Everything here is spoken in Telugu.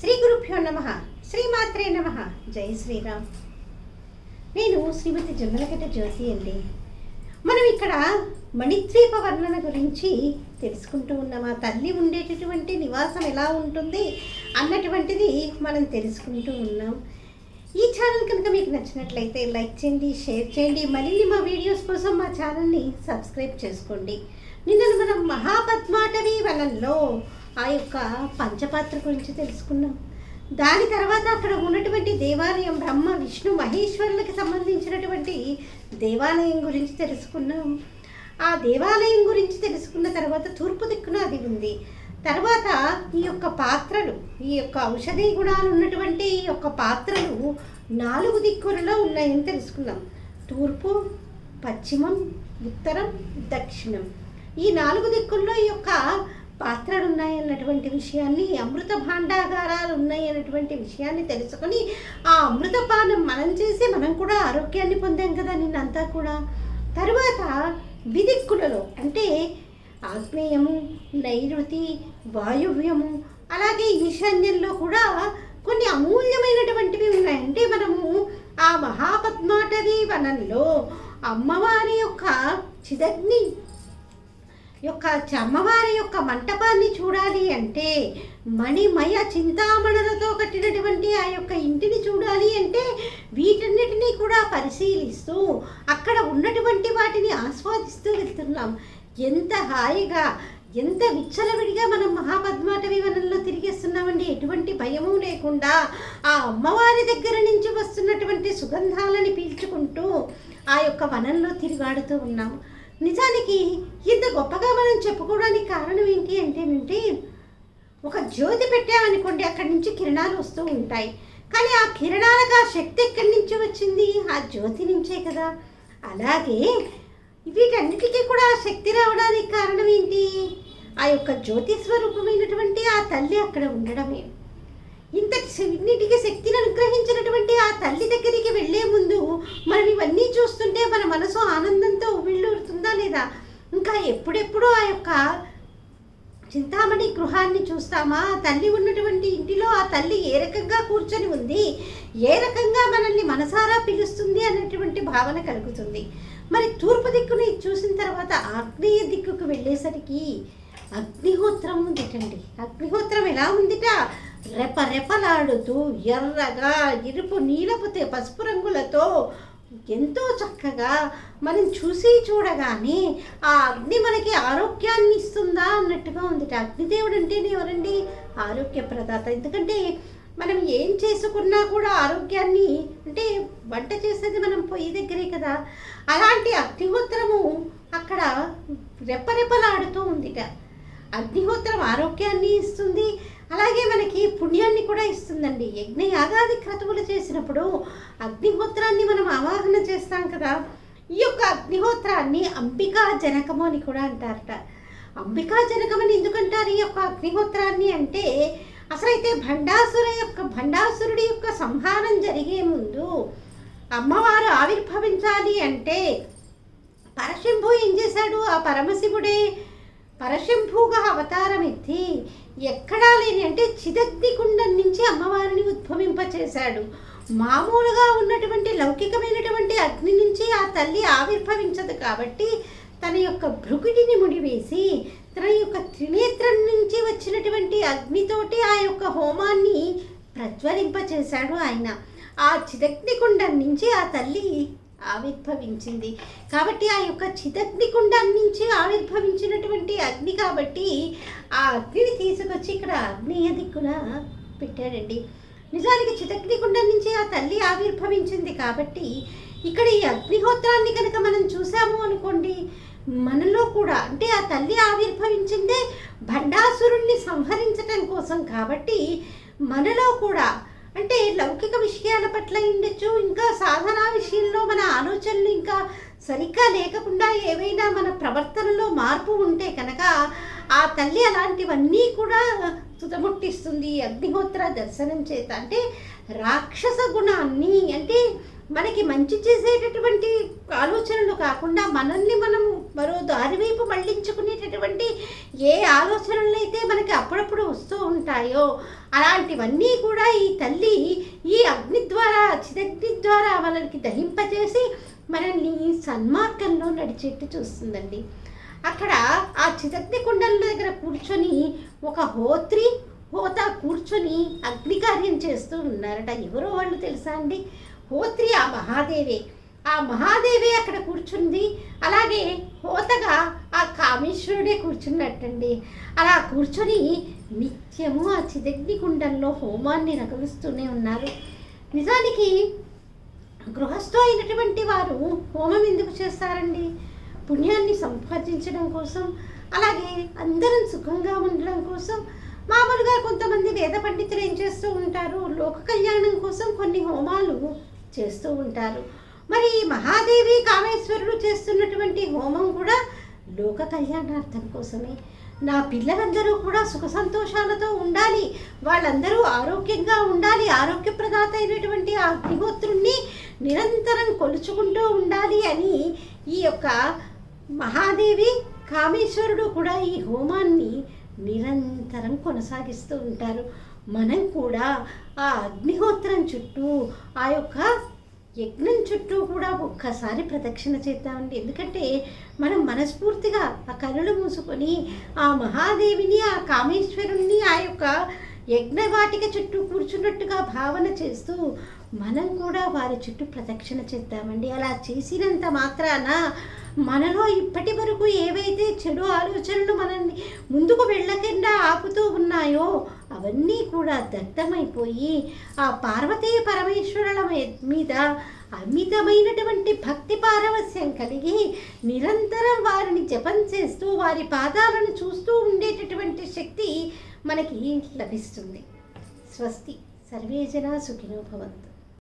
శ్రీ గురుభ్యో నమ. శ్రీమాత్రే నమ. జై శ్రీరామ్. నేను శ్రీమతి జొన్నలగడ్డ జ్యోతి అండి. మనం ఇక్కడ మణిద్వీప వర్ణన గురించి తెలుసుకుంటూ ఉన్నాం. ఆ తల్లి ఉండేటటువంటి నివాసం ఎలా ఉంటుంది అన్నటువంటిది మనం తెలుసుకుంటూ ఉన్నాం. ఈ ఛానల్ కనుక మీకు నచ్చినట్లయితే లైక్ చేయండి షేర్ చేయండి మరిన్ని మా వీడియోస్ కోసం మా ఛానల్ని సబ్స్క్రైబ్ చేసుకోండి. నిన్న మనం మహాపద్మాటవి వనంలో ఆ యొక్క పంచపాత్ర గురించి తెలుసుకున్నాం. దాని తర్వాత అక్కడ ఉన్నటువంటి దేవాలయం బ్రహ్మ విష్ణు మహేశ్వరులకు సంబంధించినటువంటి దేవాలయం గురించి తెలుసుకున్నాం. ఆ దేవాలయం గురించి తెలుసుకున్న తర్వాత తూర్పు దిక్కున అది ఉంది. తర్వాత ఈ యొక్క పాత్రలు ఈ యొక్క ఔషధీ గుణాలు ఉన్నటువంటి ఈ యొక్క పాత్రలు నాలుగు దిక్కులలో ఉన్నాయని తెలుసుకున్నాం. తూర్పు పశ్చిమం ఉత్తరం దక్షిణం. ఈ నాలుగు దిక్కుల్లో ఈ యొక్క పాత్రలు ఉన్నాయి అన్నటువంటి విషయాన్ని అమృత భాండాగారాలు ఉన్నాయి అన్నటువంటి విషయాన్ని తెలుసుకొని ఆ అమృతపానం మనం చేసి మనం కూడా ఆరోగ్యాన్ని పొందాం కదా నిన్నంతా కూడా. తర్వాత విదిక్కులలో అంటే ఆగ్నేయము నైరుతి వాయువ్యము అలాగే ఈశాన్యంలో కూడా కొన్ని అమూల్యమైనటువంటివి ఉన్నాయి అంటే మనము ఆ మహాపద్మాటవి వనంలో అమ్మవారి యొక్క చిదగ్ని యొక్క అమ్మవారి యొక్క మంటపాన్ని చూడాలి అంటే మణిమయ చింతామణులతో కట్టినటువంటి ఆ యొక్క ఇంటిని చూడాలి అంటే వీటన్నిటినీ కూడా పరిశీలిస్తూ అక్కడ ఉన్నటువంటి వాటిని ఆస్వాదిస్తూ వెళ్తున్నాం. ఎంత హాయిగా ఎంత విచ్చలవిడిగా మనం మహాపద్మాటవి వనంలో తిరిగేస్తున్నామండి. ఎటువంటి భయము లేకుండా ఆ అమ్మవారి దగ్గర నుంచి వస్తున్నటువంటి సుగంధాలని పీల్చుకుంటూ ఆ యొక్క వనంలో తిరిగాడుతూ ఉన్నాము నిజానికి ఇంత గొప్పగా మనం చెప్పుకోవడానికి కారణం ఏంటి అంటేనంటే ఒక జ్యోతి పెట్టామనుకోండి అక్కడి నుంచి కిరణాలు వస్తూ ఉంటాయి. కానీ ఆ కిరణాలకు ఆ శక్తి ఎక్కడి నుంచి వచ్చింది? ఆ జ్యోతి నుంచే కదా. అలాగే వీటన్నిటికీ కూడా ఆ శక్తి రావడానికి కారణం ఏంటి? ఆ యొక్క జ్యోతి స్వరూపమైనటువంటి ఆ తల్లి అక్కడ ఉండడమే. ఇంత ఇన్నిటికి శక్తిని అనుగ్రహించినటువంటి ఆ తల్లి దగ్గరికి వెళ్ళే ముందు మనం ఇవన్నీ చూస్తుంటే మన మనసు ఆనందంతో ఉమిళ్ళూరుతుందా లేదా? ఇంకా ఎప్పుడెప్పుడు ఆ యొక్క చింతామణి గృహాన్ని చూస్తామా? ఆ తల్లి ఉన్నటువంటి ఇంటిలో ఆ తల్లి ఏ రకంగా కూర్చొని ఉంది? ఏ రకంగా మనల్ని మనసారా పిలుస్తుంది అనేటువంటి భావన కలుగుతుంది. మరి తూర్పు దిక్కుని చూసిన తర్వాత ఆగ్నేయ దిక్కుకు వెళ్ళేసరికి అగ్నిహోత్రం ఉందిటండి. అగ్నిహోత్రం ఎలా ఉందిట? రెప రెపలాడుతూ ఎర్రగా ఇరుపు నీలపుతే పసుపు రంగులతో ఎంతో చక్కగా మనం చూసి చూడగానే ఆ అగ్ని మనకి ఆరోగ్యాన్ని ఇస్తుందా అన్నట్టుగా ఉంది అగ్నిదేవుడు అంటేనే ఎవరండి? ఆరోగ్య ప్రదాత. ఎందుకంటే మనం ఏం చేసుకున్నా కూడా ఆరోగ్యాన్ని అంటే వంట చేసేది మనం పొయ్యి దగ్గరే కదా. అలాంటి అగ్నిహోత్రము అక్కడ రెప్పరెప్పలాడుతూ ఉందిట. అగ్నిహోత్రం ఆరోగ్యాన్ని ఇస్తుంది. అలాగే మనకి పుణ్యాన్ని కూడా ఇస్తుందండి. యజ్ఞ యాగాది క్రతువులు చేసినప్పుడు అగ్నిహోత్రాన్ని మనం ఆవాహన చేస్తాం కదా. ఈ యొక్క అగ్నిహోత్రాన్ని అంబికా జనకము అని కూడా అంటారట. అంబికా జనకమని ఎందుకంటారు ఈ యొక్క అగ్నిహోత్రాన్ని అంటే అసలైతే భండాసుర యొక్క భండాసురుడి యొక్క సంహారం జరిగే ముందు అమ్మవారు ఆవిర్భవించాలి అంటే పరశంభు ఏం చేశాడు? ఆ పరమశివుడే పరశంభుగా అవతారం ఎత్తి ఎక్కడా లేని అంటే చిదగ్నికుండం నుంచి అమ్మవారిని ఉద్భవింపచేశాడు. మామూలుగా ఉన్నటువంటి లౌకికమైనటువంటి అగ్ని నుంచి ఆ తల్లి ఆవిర్భవించదు కాబట్టి తన యొక్క భృగుడిని ముడివేసి తన యొక్క త్రినేత్రం నుంచి వచ్చినటువంటి అగ్నితోటి ఆ యొక్క హోమాన్ని ప్రజ్వలింపచేశాడు ఆయన. ఆ చిదగ్నికుండం నుంచి ఆ తల్లి ఆవిర్భవించింది. కాబట్టి ఆ యొక్క చిదగ్నికుండం నుంచి ఆవిర్భవించినటువంటి అగ్ని కాబట్టి ఆ అగ్నిని తీసుకొచ్చి ఇక్కడ అగ్నేయ దిక్కున పెట్టాడండి. నిజానికి చిదగ్నికుండం నుంచి ఆ తల్లి ఆవిర్భవించింది కాబట్టి ఇక్కడ ఈ అగ్నిహోత్రాన్ని కనుక మనం చూసాము అనుకోండి మనలో కూడా అంటే ఆ తల్లి ఆవిర్భవించిందే భండాసురుణ్ణి సంహరించటం కోసం కాబట్టి మనలో కూడా అంటే లౌకిక విషయాల పట్ల ఉండొచ్చు ఇంకా సాధనా విషయంలో మన ఆలోచనలు ఇంకా సరిగ్గా లేకుండా ఏవైనా మన ప్రవర్తనలో మార్పు ఉంటే కనుక ఆ తల్లి అలాంటివన్నీ కూడా తుదముట్టిస్తుంది. అగ్నిహోత్ర దర్శనం చేత అంటే రాక్షస గుణాన్ని అంటే మనకి మంచి చేసేటటువంటి ఆలోచనలు కాకుండా మనల్ని మనము మరో దారివైపు మళ్ళించుకునేటటువంటి ఏ ఆలోచనలు అయితే మనకి అప్పుడప్పుడు వస్తూ ఉంటాయో అలాంటివన్నీ కూడా ఈ తల్లి ఈ అగ్ని ద్వారా చిదగ్ని ద్వారా మనకి దహింపజేసి మనల్ని సన్మార్గంలో నడిచేట్టు చూస్తుందండి. అక్కడ ఆ చిదగ్ని కుండల దగ్గర కూర్చొని ఒక హోత్రి హోత కూర్చొని అగ్నికార్యం చేస్తూ ఉన్నారట. ఎవరో వాళ్ళు తెలుసా అండి? హోత్రి ఆ మహాదేవే. ఆ మహాదేవి అక్కడ కూర్చుంది. అలాగే హోతగా ఆ కామేశ్వరుడే కూర్చున్నట్టండి. అలా కూర్చొని నిత్యము ఆ చిదగ్ని కుండంలో హోమాన్ని రగలుస్తూనే ఉన్నారు. నిజానికి గృహస్థు అయినటువంటి వారు హోమం ఎందుకు చేస్తారండి? పుణ్యాన్ని సంపాదించడం కోసం అలాగే అందరం సుఖంగా ఉండడం కోసం. మామూలుగా కొంతమంది వేద పండితులు ఏం చేస్తూ ఉంటారు? లోక కళ్యాణం కోసం కొన్ని హోమాలు చేస్తూ ఉంటారు. మరి ఈ మహాదేవి కామేశ్వరుడు చేస్తున్నటువంటి హోమం కూడా లోక కళ్యాణార్థం కోసమే. నా పిల్లలందరూ కూడా సుఖ సంతోషాలతో ఉండాలి. వాళ్ళందరూ ఆరోగ్యంగా ఉండాలి. ఆరోగ్యప్రదాత అయినటువంటి ఆ అగ్నిహోత్రుణ్ణి నిరంతరం కొలుచుకుంటూ ఉండాలి అని ఈ యొక్క మహాదేవి కామేశ్వరుడు కూడా ఈ హోమాన్ని నిరంతరం కొనసాగిస్తూ ఉంటారు. మనం కూడా ఆ అగ్నిహోత్రం చుట్టూ ఆ యొక్క యజ్ఞం చుట్టూ కూడా ఒక్కసారి ప్రదక్షిణ చేద్దామండి. ఎందుకంటే మనం మనస్ఫూర్తిగా ఆ కనులు మూసుకొని ఆ మహాదేవిని ఆ కామేశ్వరుణ్ణి ఆ యొక్క యజ్ఞవాటిక చుట్టూ కూర్చున్నట్టుగా భావన చేస్తూ మనం కూడా వారి చుట్టూ ప్రదక్షిణ చేద్దామండి. అలా చేసినంత మాత్రాన మనలో ఇప్పటి వరకు ఏవైతే చెడు ఆలోచనలు మనల్ని ముందుకు వెళ్ళకుండా ఆపుతూ ఉన్నాయో అవన్నీ కూడా దగ్ధమైపోయి ఆ పార్వతీ పరమేశ్వరుల మీ- మీద అమితమైనటువంటి భక్తి పారవస్యం కలిగి నిరంతరం వారిని జపం చేస్తూ వారి పాదాలను చూస్తూ ఉండేటటువంటి శక్తి మనకి లభిస్తుంది. స్వస్తి. సర్వే జనా సుఖినో భవంతు.